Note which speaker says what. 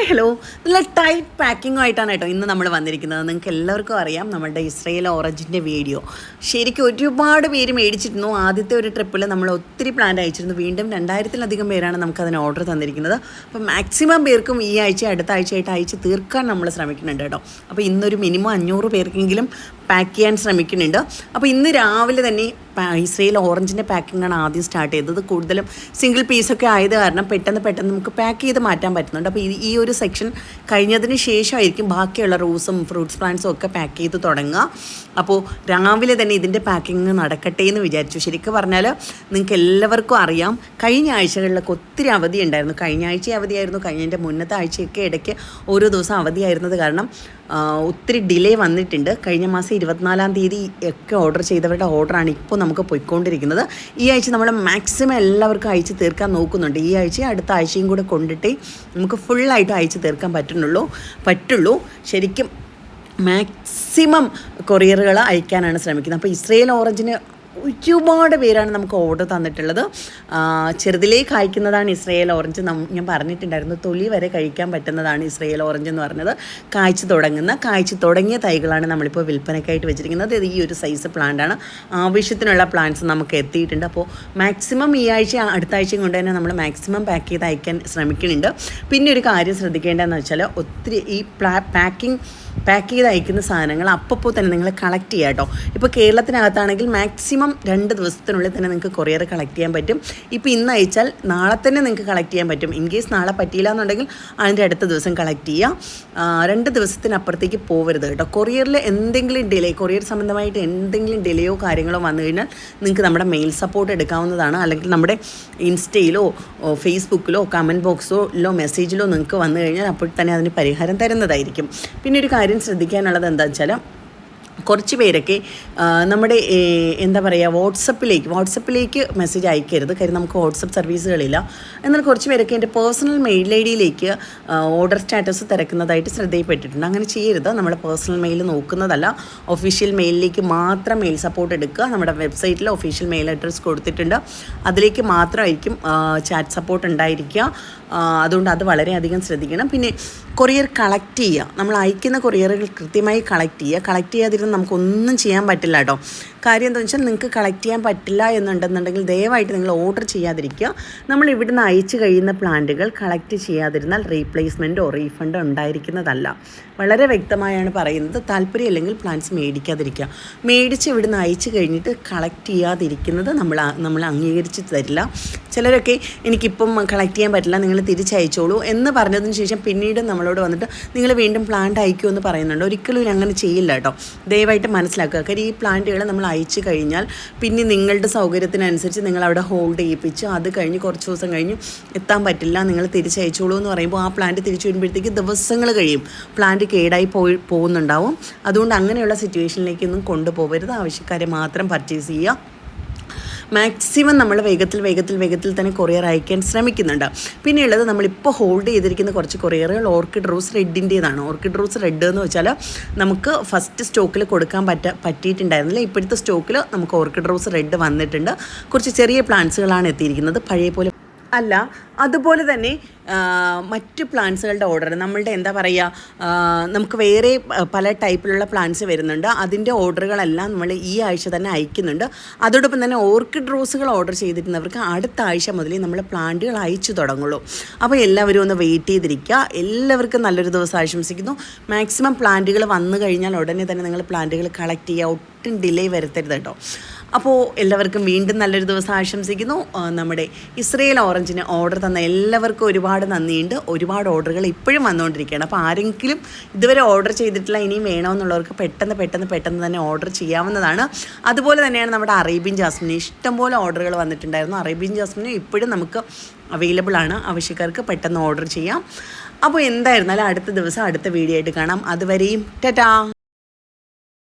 Speaker 1: Hi hello നല്ല tight പാക്കിങ്ങുമായിട്ടാണ് കേട്ടോ ഇന്ന് നമ്മൾ വന്നിരിക്കുന്നത്. നിങ്ങൾക്ക് എല്ലാവർക്കും അറിയാം നമ്മുടെ ഇസ്രയേൽ ഓറഞ്ചിന്റെ വീഡിയോ ശരിക്കും ഒരുപാട് പേര് മേടിച്ചിരുന്നു. ആദ്യത്തെ ഒരു ട്രിപ്പിൽ നമ്മൾ ഒത്തിരി പ്ലാൻ അയച്ചിരുന്നു. വീണ്ടും രണ്ടായിരത്തിലധികം പേരാണ് നമുക്ക് അതിന് ഓർഡർ തന്നിരിക്കുന്നത്. അപ്പോൾ മാക്സിമം പേർക്കും ഈ ആഴ്ച അടുത്ത ആഴ്ചയായിട്ട് അയച്ച് തീർക്കാൻ നമ്മൾ ശ്രമിക്കുന്നുണ്ട് കേട്ടോ. അപ്പോൾ ഇന്നൊരു മിനിമം അഞ്ഞൂറ് പേർക്കെങ്കിലും പാക്ക് ചെയ്യാൻ ശ്രമിക്കുന്നുണ്ട്. അപ്പോൾ ഇന്ന് രാവിലെ തന്നെ ഇസ്രയേൽ ഓറഞ്ചിന്റെ പാക്കിങ്ങാണ് ആദ്യം സ്റ്റാർട്ട് ചെയ്തത്. കൂടുതലും സിംഗിൾ പീസൊക്കെ ആയത് കാരണം പെട്ടെന്ന് പെട്ടെന്ന് നമുക്ക് പാക്ക് ചെയ്ത് മാറ്റാൻ പറ്റുന്നുണ്ട്. അപ്പോൾ ഈ- ഒരു സെക്ഷൻ കഴിഞ്ഞതിന് ശേഷമായിരിക്കും ബാക്കിയുള്ള റോസും ഫ്രൂട്ട്സ് പ്ലാന്റ്സും ഒക്കെ പാക്ക് ചെയ്ത് തുടങ്ങുക. അപ്പോൾ രാവിലെ തന്നെ ഇതിന്റെ പാക്കിങ് നടക്കട്ടെ എന്ന് വിചാരിച്ചു. ശരിക്കും പറഞ്ഞാൽ നിങ്ങൾക്ക് എല്ലാവർക്കും അറിയാം കഴിഞ്ഞ ആഴ്ചകളിലൊക്കെ ഒത്തിരി അവധി ഉണ്ടായിരുന്നു. കഴിഞ്ഞ ആഴ്ച അവധിയായിരുന്നു. കഴിഞ്ഞതിന്റെ മുന്നത്തെ ആഴ്ചയൊക്കെ ഇടയ്ക്ക് ഓരോ ദിവസം അവധിയായിരുന്നത് കാരണം ഒത്തിരി ഡിലേ വന്നിട്ടുണ്ട്. കഴിഞ്ഞ മാസം ഇരുപത്തിനാലാം തീയതി ഒക്കെ ഓർഡർ ചെയ്തവരുടെ ഓർഡറാണ് ഇപ്പോൾ നമുക്ക് പോയിക്കൊണ്ടിരിക്കുന്നത്. ഈ ആഴ്ച നമ്മൾ മാക്സിമം എല്ലാവർക്കും അയച്ച് തീർക്കാൻ നോക്കുന്നുണ്ട്. ഈ ആഴ്ച അടുത്ത ആഴ്ചയും കൂടെ കൊണ്ടിട്ട് നമുക്ക് ഫുള്ളായിട്ട് അയച്ച് തീർക്കാൻ പറ്റുന്നുള്ളൂ. പറ്റുള്ളൂ. ശരിക്കും മാക്സിമം കൊറിയറുകൾ അയക്കാനാണ് ശ്രമിക്കുന്നത്. അപ്പോൾ ഇസ്രയേൽ ഓറഞ്ചിന് ഒരുപാട് പേരാണ് നമുക്ക് ഓർഡർ തന്നിട്ടുള്ളത്. ചെറുതിലേ കായ്ക്കുന്നതാണ് ഇസ്രയേൽ ഓറഞ്ച് ഞാൻ പറഞ്ഞിട്ടുണ്ടായിരുന്നു. തൊലി വരെ കഴിക്കാൻ പറ്റുന്നതാണ് ഇസ്രയേൽ ഓറഞ്ച് എന്ന് പറഞ്ഞത്. കായ്ച്ചു തുടങ്ങുന്ന കായ്ച്ചു തുടങ്ങിയ തൈകളാണ് നമ്മളിപ്പോൾ വിൽപ്പനയ്ക്കായിട്ട് വെച്ചിരിക്കുന്നത്. ഇത് ഈ ഒരു സൈസ് പ്ലാന്റാണ് ആവശ്യത്തിനുള്ള പ്ലാന്റ്സ് നമുക്ക് എത്തിയിട്ടുണ്ട്. അപ്പോൾ മാക്സിമം ഈ ആഴ്ച അടുത്ത ആഴ്ചയും കൊണ്ട് തന്നെ നമ്മൾ മാക്സിമം പാക്ക് ചെയ്ത് അയക്കാൻ ശ്രമിക്കുന്നുണ്ട്. പിന്നെ ഒരു കാര്യം ശ്രദ്ധിക്കേണ്ടതെന്ന് വെച്ചാൽ ഒത്തിരി ഈ പാക്കിംഗ് പാക്ക് ചെയ്ത് അയക്കുന്ന സാധനങ്ങൾ അപ്പോൾ തന്നെ നിങ്ങൾ കളക്ട് ചെയ്യുക കേട്ടോ. ഇപ്പോൾ കേരളത്തിനകത്താണെങ്കിൽ മാക്സിമം രണ്ട് ദിവസത്തിനുള്ളിൽ തന്നെ നിങ്ങൾക്ക് കൊറിയർ കളക്ട് ചെയ്യാൻ പറ്റും. ഇപ്പോൾ ഇന്ന് അയച്ചാൽ നാളെ തന്നെ നിങ്ങൾക്ക് കളക്ട് ചെയ്യാൻ പറ്റും. ഇൻ കേസ് നാളെ പറ്റിയില്ല എന്നുണ്ടെങ്കിൽ അതിന്റെ അടുത്ത ദിവസം കളക്ട് ചെയ്യുക രണ്ട് ദിവസത്തിനപ്പുറത്തേക്ക് പോകരുത് കേട്ടോ. കൊറിയറിൽ എന്തെങ്കിലും ഡിലേ കൊറിയർ സംബന്ധമായിട്ട് എന്തെങ്കിലും ഡിലേയോ കാര്യങ്ങളോ വന്നു കഴിഞ്ഞാൽ നിങ്ങൾക്ക് നമ്മുടെ മെയിൽ സപ്പോർട്ട് എടുക്കാവുന്നതാണ്. അല്ലെങ്കിൽ നമ്മുടെ ഇൻസ്റ്റയിലോ ഫേസ്ബുക്കിലോ കമന്റ് ബോക്സിലോ മെസ്സേജിലോ നിങ്ങൾക്ക് വന്നു കഴിഞ്ഞാൽ അപ്പോൾ തന്നെ അതിന് പരിഹാരം തരുന്നതായിരിക്കും. പിന്നെ ഒരു കാര്യം ശ്രദ്ധിക്കാനുള്ളത് എന്താ വെച്ചാൽ കുറച്ച് പേരൊക്കെ നമ്മുടെ എന്താ പറയുക വാട്സപ്പിലേക്ക് വാട്സപ്പിലേക്ക് മെസ്സേജ് അയക്കരുത്. കാര്യം നമുക്ക് വാട്സപ്പ് സർവീസുകളില്ല. എന്നാൽ കുറച്ച് പേരൊക്കെ എന്റെ പേഴ്സണൽ മെയിൽ ഐ ഡിയിലേക്ക് ഓർഡർ സ്റ്റാറ്റസ് തിരക്കുന്നതായിട്ട് ശ്രദ്ധയിൽപ്പെട്ടിട്ടുണ്ട്. അങ്ങനെ ചെയ്യരുത്. നമ്മുടെ പേഴ്സണൽ മെയിൽ നോക്കുന്നതല്ല. ഒഫീഷ്യൽ മെയിലിലേക്ക് മാത്രം മെയിൽ സപ്പോർട്ട് എടുക്കുക. നമ്മുടെ വെബ്സൈറ്റിൽ ഒഫീഷ്യൽ മെയിൽ അഡ്രസ്സ് കൊടുത്തിട്ടുണ്ട്. അതിലേക്ക് മാത്രമായിരിക്കും ചാറ്റ് സപ്പോർട്ട് ഉണ്ടായിരിക്കുക. അതുകൊണ്ട് അത് വളരെയധികം ശ്രദ്ധിക്കണം. പിന്നെ കൊറിയർ കളക്ട് ചെയ്യുക. നമ്മൾ അയക്കുന്ന കൊറിയറുകൾ കൃത്യമായി കളക്ട് ചെയ്യുക. കളക്ട് ചെയ്യാതിരുന്ന് നമുക്കൊന്നും ചെയ്യാൻ പറ്റില്ല കേട്ടോ. കാര്യം എന്താണെന്ന് വെച്ചാൽ നിങ്ങൾക്ക് കളക്ട് ചെയ്യാൻ പറ്റില്ല എന്നുണ്ടെന്നുണ്ടെങ്കിൽ ദയവായിട്ട് നിങ്ങൾ ഓർഡർ ചെയ്യാതിരിക്കുക. നമ്മൾ ഇവിടുന്ന് അയച്ചു കഴിയുന്ന പ്ലാന്റുകൾ കളക്ട് ചെയ്യാതിരുന്നാൽ റീപ്ലേസ്മെന്റോ റീഫണ്ടോ ഉണ്ടായിരിക്കുന്നതല്ല. വളരെ വ്യക്തമായാണ് പറയുന്നത്. താല്പര്യമില്ലെങ്കിൽ പ്ലാന്റ്സ് മേടിക്കാതിരിക്കുക. മേടിച്ച് ഇവിടുന്ന് അയച്ചു കഴിഞ്ഞിട്ട് കളക്ട് ചെയ്യാതിരിക്കുന്നത് നമ്മൾ നമ്മൾ അംഗീകരിച്ച് തരില്ല. ചിലരൊക്കെ എനിക്കിപ്പം കളക്ട് ചെയ്യാൻ പറ്റില്ല നിങ്ങൾ തിരിച്ചയച്ചോളൂ എന്ന് പറഞ്ഞതിന് ശേഷം പിന്നീട് നമ്മളോട് വന്നിട്ട് നിങ്ങൾ വീണ്ടും പ്ലാന്റ് അയക്കുമെന്ന് പറയുന്നുണ്ട്. ഒരിക്കലും അങ്ങനെ ചെയ്യില്ല കേട്ടോ. ദയവായിട്ട് മനസ്സിലാക്കുക. കാര്യം ഈ പ്ലാന്റുകൾ നമ്മൾ അയച്ചു കഴിഞ്ഞാൽ പിന്നെ നിങ്ങളുടെ സൗകര്യത്തിനനുസരിച്ച് നിങ്ങൾ അവിടെ ഹോൾഡ് ചെയ്യിപ്പിച്ച് അത് കഴിഞ്ഞ് കുറച്ച് ദിവസം കഴിഞ്ഞ് എത്താൻ പറ്റില്ല നിങ്ങൾ തിരിച്ചയച്ചോളൂ എന്ന് പറയുമ്പോൾ ആ പ്ലാന്റ് തിരിച്ചു വരുമ്പോഴത്തേക്ക് ദിവസങ്ങൾ കഴിയും. പ്ലാന്റ് കേടായി പോയി പോകുന്നുണ്ടാവും. അതുകൊണ്ട് അങ്ങനെയുള്ള സിറ്റുവേഷനിലേക്കൊന്നും കൊണ്ടുപോകരുത്. ആവശ്യക്കാരെ മാത്രം പർച്ചേസ് ചെയ്യുക. മാക്സിമം നമ്മൾ വേഗത്തിൽ വേഗത്തിൽ വേഗത്തിൽ തന്നെ കൊറിയർ അയക്കാൻ ശ്രമിക്കുന്നുണ്ട്. പിന്നെയുള്ളത് നമ്മളിപ്പോൾ ഹോൾഡ് ചെയ്തിരിക്കുന്ന കുറച്ച് കൊറിയറുകൾ ഓർക്കിഡ് റോസ് റെഡിന്റേതാണ് ഓർക്കിഡ് റോസ് റെഡ് എന്ന് വെച്ചാൽ നമുക്ക് ഫസ്റ്റ് സ്റ്റോക്കിൽ കൊടുക്കാൻ പറ്റ പറ്റിയിട്ടുണ്ടായിരുന്നില്ല. ഇപ്പോഴത്തെ സ്റ്റോക്കിൽ നമുക്ക് ഓർക്കിഡ് റോസ് റെഡ് വന്നിട്ടുണ്ട്. കുറച്ച് ചെറിയ പ്ലാന്റ്സുകളാണ് എത്തിയിരിക്കുന്നത്. പഴയ പോലെ അല്ല അതുപോലെ തന്നെ മറ്റ് പ്ലാന്റ്സുകളുടെ ഓർഡർ. നമ്മളുടെ എന്താ പറയുക നമുക്ക് വേറെ പല ടൈപ്പിലുള്ള പ്ലാന്റ്സ് വരുന്നുണ്ട്. അതിന്റെ ഓർഡറുകളെല്ലാം നമ്മൾ ഈ ആഴ്ച തന്നെ അയക്കുന്നുണ്ട്. അതോടൊപ്പം തന്നെ ഓർക്കിഡ് റോസുകൾ ഓർഡർ ചെയ്തിരുന്നവർക്ക് അടുത്ത ആഴ്ച മുതലേ നമ്മൾ പ്ലാന്റുകൾ അയച്ചു തുടങ്ങുള്ളൂ. അപ്പോൾ എല്ലാവരും ഒന്ന് വെയിറ്റ് ചെയ്തിരിക്കുക. എല്ലാവർക്കും നല്ലൊരു ദിവസം ആശംസിക്കുന്നു. മാക്സിമം പ്ലാന്റുകൾ വന്നു കഴിഞ്ഞാൽ ഉടനെ തന്നെ നിങ്ങൾ പ്ലാന്റുകൾ കളക്ട് ചെയ്യുക. ഒട്ടും ഡിലേ വരുത്തരുത് കേട്ടോ. അപ്പോൾ എല്ലാവർക്കും വീണ്ടും നല്ലൊരു ദിവസം ആശംസിക്കുന്നു. നമ്മുടെ ഇസ്രയേൽ ഓറഞ്ചിന് ഓർഡർ തന്ന എല്ലാവർക്കും ഒരുപാട് നന്ദിയുണ്ട്. ഒരുപാട് ഓർഡറുകൾ ഇപ്പോഴും വന്നുകൊണ്ടിരിക്കുകയാണ്. അപ്പോൾ ആരെങ്കിലും ഇതുവരെ ഓർഡർ ചെയ്തിട്ടില്ല ഇനിയും വേണമെന്നുള്ളവർക്ക് പെട്ടെന്ന് പെട്ടെന്ന് പെട്ടെന്ന് തന്നെ ഓർഡർ ചെയ്യാവുന്നതാണ്. അതുപോലെ തന്നെയാണ് നമ്മുടെ അറേബ്യൻ ജാസ്മിന് ഇഷ്ടംപോലെ ഓർഡറുകൾ വന്നിട്ടുണ്ടായിരുന്നു. അറേബ്യൻ ജാസ്മിന് ഇപ്പോഴും നമുക്ക് അവൈലബിൾ ആണ്. ആവശ്യക്കാർക്ക് പെട്ടെന്ന് ഓർഡർ ചെയ്യാം. അപ്പോൾ എന്തായിരുന്നാലും അടുത്ത ദിവസം അടുത്ത വീഡിയോ ആയിട്ട് കാണാം. അതുവരെയും ടാറ്റാ!